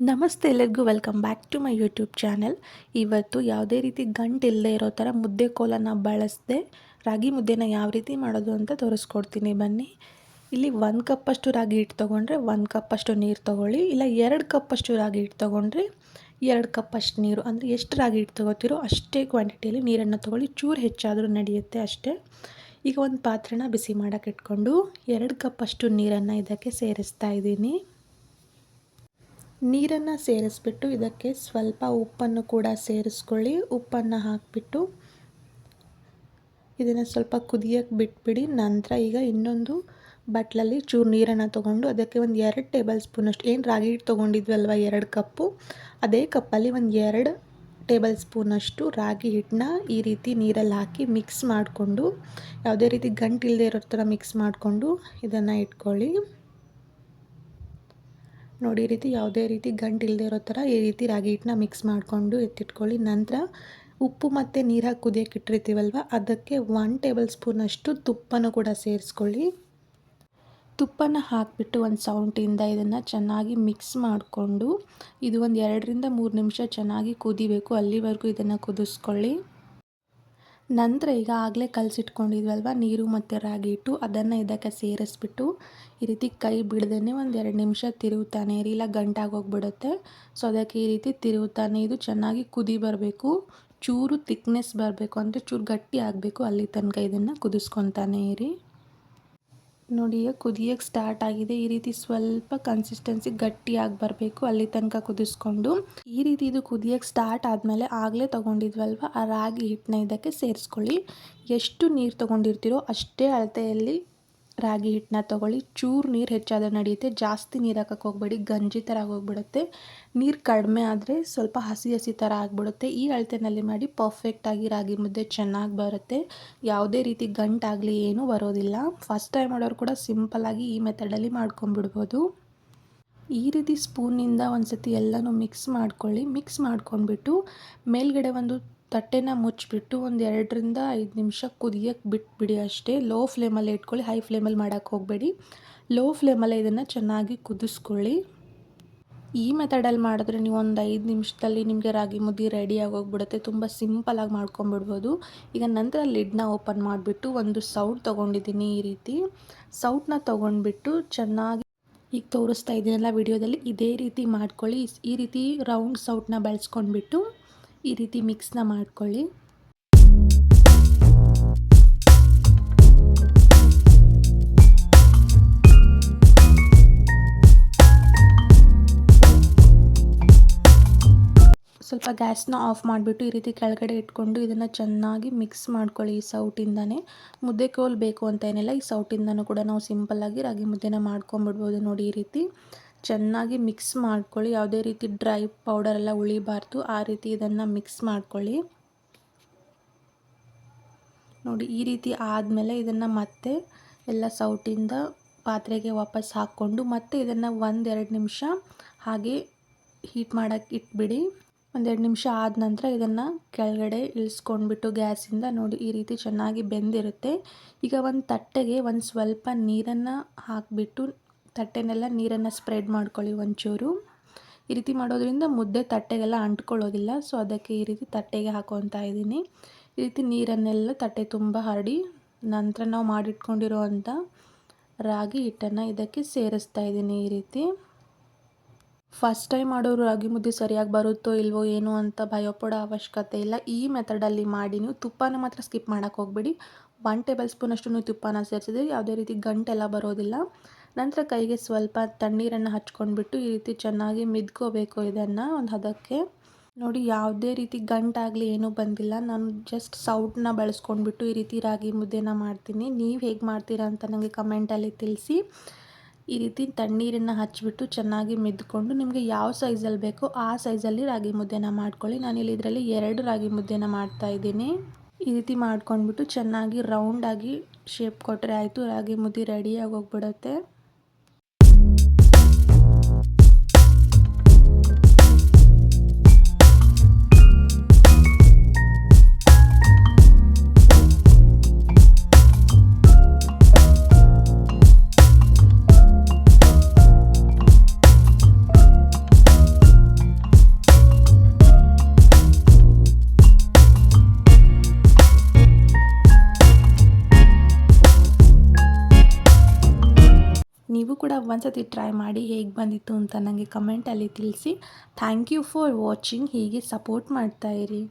ನಮಸ್ತೆ ಎಲ್ಲರಿಗೂ welcome back to my YouTube channel ಇವತ್ತು ಯಾವುದೇ ರೀತಿ ಗಂಟು ಇಲ್ಲದೆ ಇರೋ ಥರ ಮುದ್ದೆ ಕೋಲನ್ನು ಬಳಸದೆ, ರಾಗಿ ಮುದ್ದೆನ ಯಾವ ರೀತಿ ಮಾಡೋದು ಅಂತ ತೋರಿಸ್ಕೊಡ್ತೀನಿ. ಬನ್ನಿ. ಇಲ್ಲಿ ಒಂದು ಕಪ್ಪಷ್ಟು ರಾಗಿ ಹಿಟ್ಟು ತೊಗೊಂಡ್ರೆ ಒಂದು ಕಪ್ಪಷ್ಟು ನೀರು ತೊಗೊಳ್ಳಿ. ಇಲ್ಲ ಎರಡು ಕಪ್ಪಷ್ಟು ರಾಗಿ ಹಿಟ್ಟು ತೊಗೊಂಡ್ರೆ ಎರಡು ಕಪ್ಪಷ್ಟು ನೀರು. ಅಂದರೆ ಎಷ್ಟು ರಾಗಿ ಹಿಟ್ಟು ತೊಗೋತಿರೋ ಅಷ್ಟೇ ಕ್ವಾಂಟಿಟಿಯಲ್ಲಿ ನೀರನ್ನು ತೊಗೊಳ್ಳಿ. ಚೂರು ಹೆಚ್ಚಾದರೂ ನಡೆಯುತ್ತೆ ಅಷ್ಟೇ. ಈಗ ಒಂದು ಪಾತ್ರೆನ ಬಿಸಿ ಮಾಡೋಕ್ಕೆ ಇಟ್ಕೊಂಡು ಎರಡು ಕಪ್ಪಷ್ಟು ನೀರನ್ನು ಇದಕ್ಕೆ ಸೇರಿಸ್ತಾ ಇದ್ದೀನಿ. ನೀರನ್ನು ಸೇರಿಸ್ಬಿಟ್ಟು ಇದಕ್ಕೆ ಸ್ವಲ್ಪ ಉಪ್ಪನ್ನು ಕೂಡ ಸೇರಿಸ್ಕೊಳ್ಳಿ. ಉಪ್ಪನ್ನು ಹಾಕಿಬಿಟ್ಟು ಇದನ್ನು ಸ್ವಲ್ಪ ಕುದಿಯೋಕ್ಕೆ ಬಿಟ್ಬಿಡಿ. ನಂತರ ಈಗ ಇನ್ನೊಂದು ಬಟ್ಲಲ್ಲಿ ಚೂರು ನೀರನ್ನು ತೊಗೊಂಡು ಅದಕ್ಕೆ ಒಂದು ಎರಡು ಟೇಬಲ್ ಸ್ಪೂನಷ್ಟು ಏನು ರಾಗಿ ಹಿಟ್ಟು ತೊಗೊಂಡಿದ್ವಲ್ವ ಎರಡು ಕಪ್ಪು, ಅದೇ ಕಪ್ಪಲ್ಲಿ ಒಂದು ಎರಡು ಟೇಬಲ್ ಸ್ಪೂನಷ್ಟು ರಾಗಿ ಹಿಟ್ಟನ್ನ ಈ ರೀತಿ ನೀರಲ್ಲಿ ಹಾಕಿ ಮಿಕ್ಸ್ ಮಾಡಿಕೊಂಡು, ಯಾವುದೇ ರೀತಿ ಗಂಟಿಲ್ಲದೆ ಇರೋ ಥರ ಮಿಕ್ಸ್ ಮಾಡಿಕೊಂಡು ಇದನ್ನು ಇಟ್ಕೊಳ್ಳಿ. ನೋಡಿ, ಈ ರೀತಿ ಯಾವುದೇ ರೀತಿ ಗಂಟು ಇಲ್ಲದೆ ಇರೋ ಥರ ಈ ರೀತಿ ರಾಗಿ ಹಿಟ್ಟನ್ನ ಮಿಕ್ಸ್ ಮಾಡಿಕೊಂಡು ಎತ್ತಿಟ್ಕೊಳ್ಳಿ. ನಂತರ ಉಪ್ಪು ಮತ್ತು ನೀರು ಹಾಕಿ ಕುದಿಯೋಕೆ ಇಟ್ಟಿರ್ತೀವಲ್ವ, ಅದಕ್ಕೆ ಒನ್ ಟೇಬಲ್ ಸ್ಪೂನಷ್ಟು ತುಪ್ಪನ ಕೂಡ ಸೇರಿಸ್ಕೊಳ್ಳಿ. ತುಪ್ಪನ ಹಾಕಿಬಿಟ್ಟು ಒಂದು ಸೌಂಟಿಂದ ಇದನ್ನು ಚೆನ್ನಾಗಿ ಮಿಕ್ಸ್ ಮಾಡಿಕೊಂಡು ಇದು ಒಂದು ಎರಡರಿಂದ ಮೂರು ನಿಮಿಷ ಚೆನ್ನಾಗಿ ಕುದಿಬೇಕು. ಅಲ್ಲಿವರೆಗೂ ಇದನ್ನು ಕುದಿಸ್ಕೊಳ್ಳಿ. ನಂತರ ಈಗ ಆಗಲೇ ಕಲಸಿಟ್ಕೊಂಡಿದ್ವಲ್ವ? ನೀರು ಮತ್ತು ರಾಗಿ ಇಟ್ಟು ಅದನ್ನು ಇದಕ್ಕೆ ಸೇರಿಸ್ಬಿಟ್ಟು ಈ ರೀತಿ ಕೈ ಬಿಡ್ದೇ ಒಂದು ಎರಡು ನಿಮಿಷ ತಿರುಗುತ್ತಾನೆ ಇರಿ ಇಲ್ಲ ಗಂಟಾಗೋಗ್ಬಿಡುತ್ತೆ ಸೊ ಅದಕ್ಕೆ ಈ ರೀತಿ ತಿರುಗುತ್ತಾನೆ ಇದು ಚೆನ್ನಾಗಿ ಕುದಿ ಬರಬೇಕು. ಚೂರು ತಿಕ್ನೆಸ್ ಬರಬೇಕು. ಅಂದರೆ ಚೂರು ಗಟ್ಟಿ ಆಗಬೇಕು ಅಲ್ಲಿ ತನಕ ಇದನ್ನು ಕುದಿಸ್ಕೊತಾನೆ ಇರಿ ನೋಡಿ ಕುದಿಯೋಕ್ಕೆ ಸ್ಟಾರ್ಟ್ ಆಗಿದೆ. ಈ ರೀತಿ ಸ್ವಲ್ಪ ಕನ್ಸಿಸ್ಟೆನ್ಸಿ ಗಟ್ಟಿಯಾಗಿ ಬರಬೇಕು. ಅಲ್ಲಿ ತನಕ ಕುದಿಸ್ಕೊಂಡು. ಈ ರೀತಿ ಇದು ಕುದಿಯೋಕ್ಕೆ ಸ್ಟಾರ್ಟ್ ಆದಮೇಲೆ ಆಗಲೇ ತೊಗೊಂಡಿದ್ವಲ್ವ? ಆ ರಾಗಿ ಹಿಟ್ಟನ್ನ ಇದಕ್ಕೆ ಸೇರಿಸ್ಕೊಳ್ಳಿ. ಎಷ್ಟು ನೀರು ತೊಗೊಂಡಿರ್ತೀರೋ ಅಷ್ಟೇ ಅಳತೆಯಲ್ಲಿ ರಾಗಿ ಹಿಟ್ಟನ್ನ ತೊಗೊಳ್ಳಿ. ಚೂರು ನೀರು ಹೆಚ್ಚಾದರೆ ನಡೆಯುತ್ತೆ. ಜಾಸ್ತಿ ನೀರು ಹಾಕಕ್ಕೆ ಹೋಗಬೇಡಿ. ಗಂಜಿ ಥರ ಹೋಗ್ಬಿಡುತ್ತೆ ನೀರು ಕಡಿಮೆ ಆದರೆ ಸ್ವಲ್ಪ ಹಸಿ ಹಸಿ ಥರ ಆಗಿಬಿಡುತ್ತೆ. ಈ ಅಳತೆನಲ್ಲಿ ಮಾಡಿ ಪರ್ಫೆಕ್ಟಾಗಿ ರಾಗಿ ಮುದ್ದೆ ಚೆನ್ನಾಗಿ ಬರುತ್ತೆ. ಯಾವುದೇ ರೀತಿ ಗಂಟಾಗಲಿ ಏನೂ ಬರೋದಿಲ್ಲ. ಫಸ್ಟ್ ಟೈಮ್ ಮಾಡೋರು ಕೂಡ ಸಿಂಪಲ್ಲಾಗಿ ಈ ಮೆಥಡಲ್ಲಿ ಮಾಡ್ಕೊಂಡ್ಬಿಡ್ಬೋದು. ಈ ರೀತಿ ಸ್ಪೂನಿಂದ ಒಂದು ಸತಿ ಎಲ್ಲನೂ ಮಿಕ್ಸ್ ಮಾಡ್ಕೊಳ್ಳಿ. ಮಿಕ್ಸ್ ಮಾಡ್ಕೊಂಡ್ಬಿಟ್ಟು ಮೇಲ್ಗಡೆ ಒಂದು ತಟ್ಟೆನ ಮುಚ್ಚಿಬಿಟ್ಟು ಒಂದು ಎರಡರಿಂದ ಐದು ನಿಮಿಷ ಕುದಿಯೋಕ್ಕೆ ಬಿಟ್ಬಿಡಿ ಅಷ್ಟೇ. ಲೋ ಫ್ಲೇಮಲ್ಲಿ ಇಟ್ಕೊಳ್ಳಿ ಹೈ ಫ್ಲೇಮಲ್ಲಿ ಮಾಡೋಕ್ಕೆ ಹೋಗಬೇಡಿ. ಲೋ ಫ್ಲೇಮಲ್ಲೇ ಇದನ್ನು ಚೆನ್ನಾಗಿ ಕುದಿಸ್ಕೊಳ್ಳಿ. ಈ ಮೆಥಡಲ್ಲಿ ಮಾಡಿದ್ರೆ ನೀವು ಒಂದು ಐದು ನಿಮಿಷದಲ್ಲಿ ನಿಮಗೆ ರಾಗಿ ಮುದ್ದೆ ರೆಡಿ ಆಗೋಗ್ಬಿಡುತ್ತೆ. ತುಂಬ ಸಿಂಪಲಾಗಿ ಮಾಡ್ಕೊಂಬಿಡ್ಬೋದು. ಈಗ ನಂತರ ಲಿಡ್ನ ಓಪನ್ ಮಾಡಿಬಿಟ್ಟು ಒಂದು ಸೌಟ್ ತೊಗೊಂಡಿದ್ದೀನಿ ಈ ರೀತಿ. ಸೌಟ್ನ ತೊಗೊಂಡ್ಬಿಟ್ಟು ಚೆನ್ನಾಗಿ ಈಗ ತೋರಿಸ್ತಾ ಇದ್ದೀನಲ್ಲ ವಿಡಿಯೋದಲ್ಲಿ, ಇದೇ ರೀತಿ ಮಾಡ್ಕೊಳ್ಳಿ. ಈ ರೀತಿ ರೌಂಡ್ ಸೌಟ್ನ ಬೆಳೆಸ್ಕೊಂಡ್ಬಿಟ್ಟು ಈ ರೀತಿ ಮಿಕ್ಸ್ನ ಮಾಡ್ಕೊಳ್ಳಿ. ಸ್ವಲ್ಪ ಗ್ಯಾಸ್ನ ಆಫ್ ಮಾಡಿಬಿಟ್ಟು ಈ ರೀತಿ ಕೆಳಗಡೆ ಇಟ್ಕೊಂಡು ಇದನ್ನು ಚೆನ್ನಾಗಿ ಮಿಕ್ಸ್ ಮಾಡ್ಕೊಳ್ಳಿ ಈ ಸೌಟಿಂದನೇ. ಮುದ್ದೆ ಕೋಲ್ ಬೇಕು ಅಂತ ಏನಿಲ್ಲ, ಈ ಸೌಟಿಂದನೂ ಕೂಡ ನಾವು ಸಿಂಪಲ್ಲಾಗಿ ರಾಗಿ ಮುದ್ದೆನ ಮಾಡ್ಕೊಂಬಿಡ್ಬೋದು ನೋಡಿ ಈ ರೀತಿ. ಚೆನ್ನಾಗಿ ಮಿಕ್ಸ್ ಮಾಡ್ಕೊಳ್ಳಿ. ಯಾವುದೇ ರೀತಿ ಡ್ರೈ ಪೌಡರ್ ಎಲ್ಲ ಉಳಿಬಾರ್ದು. ಆ ರೀತಿ ಇದನ್ನು ಮಿಕ್ಸ್ ಮಾಡ್ಕೊಳ್ಳಿ. ನೋಡಿ, ಈ ರೀತಿ ಆದಮೇಲೆ ಇದನ್ನು ಮತ್ತೆ ಎಲ್ಲ ಸೌಟಿಂದ ಪಾತ್ರೆಗೆ ವಾಪಸ್ ಹಾಕ್ಕೊಂಡು ಮತ್ತೆ ಇದನ್ನು ಒಂದೆರಡು ನಿಮಿಷ ಹಾಗೆ ಹೀಟ್ ಮಾಡೋಕ್ಕೆ ಇಟ್ಬಿಡಿ. ಒಂದೆರಡು ನಿಮಿಷ ಆದ ನಂತರ ಇದನ್ನು ಕೆಳಗಡೆ ಇಳಿಸ್ಕೊಂಡ್ಬಿಟ್ಟು ಗ್ಯಾಸಿಂದ ನೋಡಿ, ಈ ರೀತಿ ಚೆನ್ನಾಗಿ ಬೆಂದಿರುತ್ತೆ. ಈಗ ಒಂದು ತಟ್ಟೆಗೆ ಒಂದು ಸ್ವಲ್ಪ ನೀರನ್ನು ಹಾಕಿಬಿಟ್ಟು ತಟ್ಟೆನೆಲ್ಲ ನೀರನ್ನು ಸ್ಪ್ರೆಡ್ ಮಾಡ್ಕೊಳ್ಳಿ ಒಂಚೂರು. ಈ ರೀತಿ ಮಾಡೋದ್ರಿಂದ ಮುದ್ದೆ ತಟ್ಟೆಗೆಲ್ಲ ಅಂಟ್ಕೊಳ್ಳೋದಿಲ್ಲ. ಸೊ ಅದಕ್ಕೆ ಈ ರೀತಿ ತಟ್ಟೆಗೆ ಹಾಕೊತಾ ಇದ್ದೀನಿ. ಈ ರೀತಿ ನೀರನ್ನೆಲ್ಲ ತಟ್ಟೆ ತುಂಬ ಹರಡಿ ನಂತರ ನಾವು ಮಾಡಿಟ್ಕೊಂಡಿರೋ ಅಂಥ ರಾಗಿ ಹಿಟ್ಟನ್ನು ಇದಕ್ಕೆ ಸೇರಿಸ್ತಾ ಇದ್ದೀನಿ ಈ ರೀತಿ. ಫಸ್ಟ್ ಟೈಮ್ ಮಾಡೋರು ರಾಗಿ ಮುದ್ದೆ ಸರಿಯಾಗಿ ಬರುತ್ತೋ ಇಲ್ವೋ ಏನೋ ಅಂತ ಭಯಪಡೋ ಅವಶ್ಯಕತೆ ಇಲ್ಲ. ಈ ಮೆಥಡಲ್ಲಿ ಮಾಡಿ ನೀವು ತುಪ್ಪನ ಮಾತ್ರ ಸ್ಕಿಪ್ ಮಾಡೋಕ್ಕೆ ಹೋಗ್ಬೇಡಿ. ಒನ್ ಟೇಬಲ್ ಸ್ಪೂನಷ್ಟು ನೀವು ತುಪ್ಪನ ಸೇರಿಸಿದ್ರೆ ಯಾವುದೇ ರೀತಿ ಗಂಟೆಲ್ಲ ಬರೋದಿಲ್ಲ. ನಂತರ ಕೈಗೆ ಸ್ವಲ್ಪ ತಣ್ಣೀರನ್ನು ಹಚ್ಕೊಂಡ್ಬಿಟ್ಟು ಈ ರೀತಿ ಚೆನ್ನಾಗಿ ಮಿದ್ಕೋಬೇಕು ಇದನ್ನು ಒಂದು ಹದಕ್ಕೆ. ನೋಡಿ, ಯಾವುದೇ ರೀತಿ ಗಂಟಾಗಲಿ ಏನೂ ಬಂದಿಲ್ಲ. ನಾನು ಜಸ್ಟ್ ಸೌಟನ್ನ ಬಳಸ್ಕೊಂಡ್ಬಿಟ್ಟು ಈ ರೀತಿ ರಾಗಿ ಮುದ್ದೆನ ಮಾಡ್ತೀನಿ. ನೀವು ಹೇಗೆ ಮಾಡ್ತೀರಾ ಅಂತ ನನಗೆ ಕಮೆಂಟಲ್ಲಿ ತಿಳಿಸಿ. ಈ ರೀತಿ ತಣ್ಣೀರನ್ನು ಹಚ್ಚಿಬಿಟ್ಟು ಚೆನ್ನಾಗಿ ಮಿದ್ಕೊಂಡು ನಿಮಗೆ ಯಾವ ಸೈಜಲ್ಲಿ ಬೇಕೋ ಆ ಸೈಜಲ್ಲಿ ರಾಗಿ ಮುದ್ದೆನ ಮಾಡ್ಕೊಳ್ಳಿ. ನಾನು ಇಲ್ಲಿ ಇದರಲ್ಲಿ ಎರಡು ರಾಗಿ ಮುದ್ದೆನ ಮಾಡ್ತಾ ಇದ್ದೀನಿ. ಈ ರೀತಿ ಮಾಡ್ಕೊಂಡ್ಬಿಟ್ಟು ಚೆನ್ನಾಗಿ ರೌಂಡಾಗಿ ಶೇಪ್ ಕೊಟ್ಟರೆ ಆಯಿತು. ರಾಗಿ ಮುದ್ದೆ ರೆಡಿಯಾಗಿ ಹೋಗ್ಬಿಡುತ್ತೆ. ನೀವು ಕೂಡ ಒಂದ್ಸತಿ ಟ್ರೈ ಮಾಡಿ ಹೇಗೆ ಬಂದಿತ್ತು ಅಂತ ನನಗೆ ಕಮೆಂಟಲ್ಲಿ ತಿಳಿಸಿ. ಥ್ಯಾಂಕ್ ಯು ಫಾರ್ ವಾಚಿಂಗ್ ಹೀಗೆ ಸಪೋರ್ಟ್ ಮಾಡ್ತಾಯಿರಿ